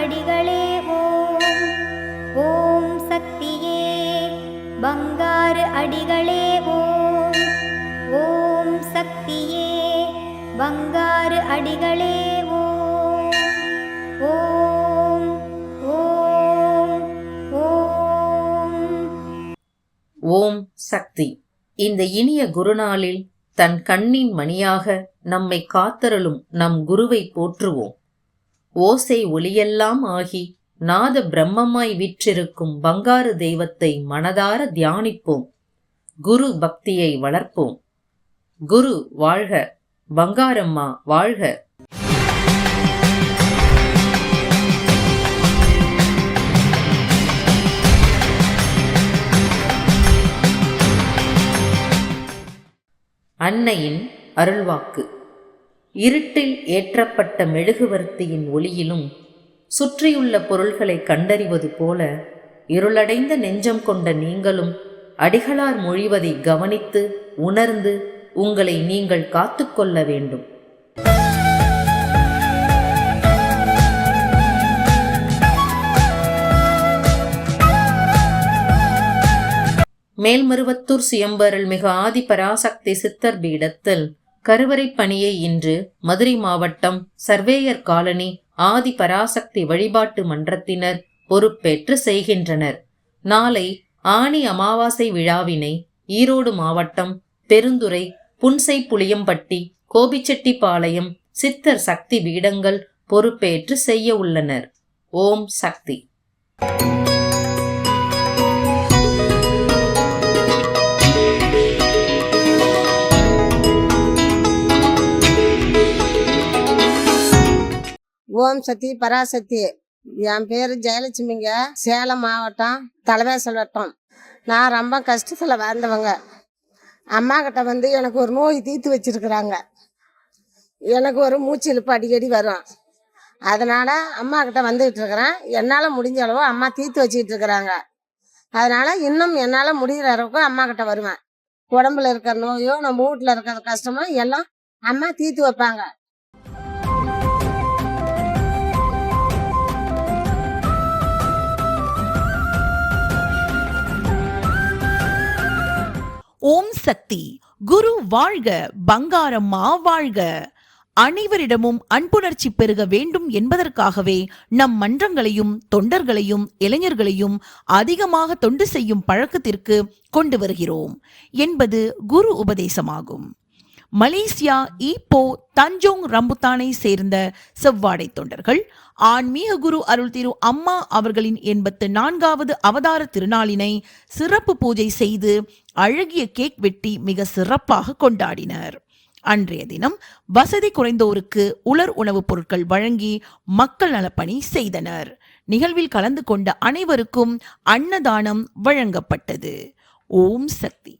அடிகளே ஓம். ஓம் சக்தியே பங்காரு அடிகளே ஓம். ஓம் சக்தியே பங்காரு அடிகளே ஓம். ஓம் ஓம் ஓம். ஓம் சக்தி. இந்த இனிய குருநாளில் தன் கண்ணின் மணியாக நம்மை காத்தருளும் நம் குருவை போற்றுவோம். ஓசை ஒளியெல்லாம் ஆகி நாத பிரம்மமாய் விற்றிருக்கும் பங்காரு தெய்வத்தை மனதார தியானிப்போம். குரு பக்தியை வளர்ப்போம். குரு வாழ்க பங்காரம்மா வாழ்க. அன்னையின் அருள்வாக்கு. இருட்டில் ஏற்றப்பட்ட மெழுகுவர்த்தியின் ஒளியிலும் சுற்றியுள்ள பொருள்களை கண்டறிவது போல இருளடைந்த நெஞ்சம் கொண்ட நீங்களும் அடிகளார் மொழிவதை கவனித்து உணர்ந்து உங்களை நீங்கள் காத்துக்கொள்ள வேண்டும். மேல்மருவத்தூர் சுயம்பரில் மிக ஆதி பராசக்தி சித்தர் பீடத்தில் கருவறை பணியை இன்று மதுரை மாவட்டம் சர்வேயர் காலனி ஆதி பராசக்தி வழிபாட்டு மன்றத்தினர் பொறுப்பேற்று செய்கின்றனர். நாளை ஆணி அமாவாசை விழாவினை ஈரோடு மாவட்டம் பெருந்துறை புன்சை புளியம்பட்டி கோபிச்செட்டிப்பாளையம் சித்தர் சக்தி பீடங்கள் பொறுப்பேற்று செய்ய உள்ளனர். ஓம் சக்தி. ஓம் சக்தி பராசக்தி. என் பேர் ஜெயலட்சுமிங்க. சேலம் மாவட்டம் தலைவேசல் வட்டம் நான் ரொம்ப கஷ்டத்தில் வாழ்ந்தவங்க. அம்மா கிட்ட வந்து எனக்கு ஒரு நோய் தீர்த்து வச்சிருக்கிறாங்க. எனக்கு ஒரு மூச்சிழுப்பு அடிக்கடி வரும். அதனால் அம்மா கிட்ட இருக்கிறேன். என்னால் முடிஞ்ச அளவு அம்மா தீர்த்து வச்சுக்கிட்டு இருக்கிறாங்க. அதனால் இன்னும் என்னால் முடிகிற அளவுக்கு அம்மா கிட்ட வருவேன். உடம்புல இருக்கிற நோயோ நம்ம வீட்டில் இருக்கிற கஷ்டமோ எல்லாம் அம்மா தீர்த்து வைப்பாங்க. சக்தி. குரு வாழ்க பங்காரம்மா வாழ்க. அனைவரிடமும் அன்புணர்ச்சி பெருக வேண்டும் என்பதற்காகவே நம் மன்றங்களையும் தொண்டர்களையும் இளைஞர்களையும் அதிகமாக தொண்டு செய்யும் பழக்கத்திற்கு கொண்டு வருகிறோம். என்பது குரு உபதேசமாகும். மலேசியா ஈப்போ தஞ்சோங் ரம்புத்தானை சேர்ந்த செவ்வாடை தொண்டர்கள். ஆன்மீக குரு அருள் திரு அம்மா அவர்களின் எண்பத்து நான்காவது அவதார திருநாளினை சிறப்பு பூஜை செய்து அழகிய கேக் வெட்டி மிக சிறப்பாக கொண்டாடினர். அன்றைய தினம் வசதி குறைந்தோருக்கு உலர் உணவுப் பொருட்கள் வழங்கி மக்கள் நலப்பணி செய்தனர். நிகழ்வில் கலந்து கொண்ட அனைவருக்கும் அன்னதானம் வழங்கப்பட்டது. ஓம் சக்தி.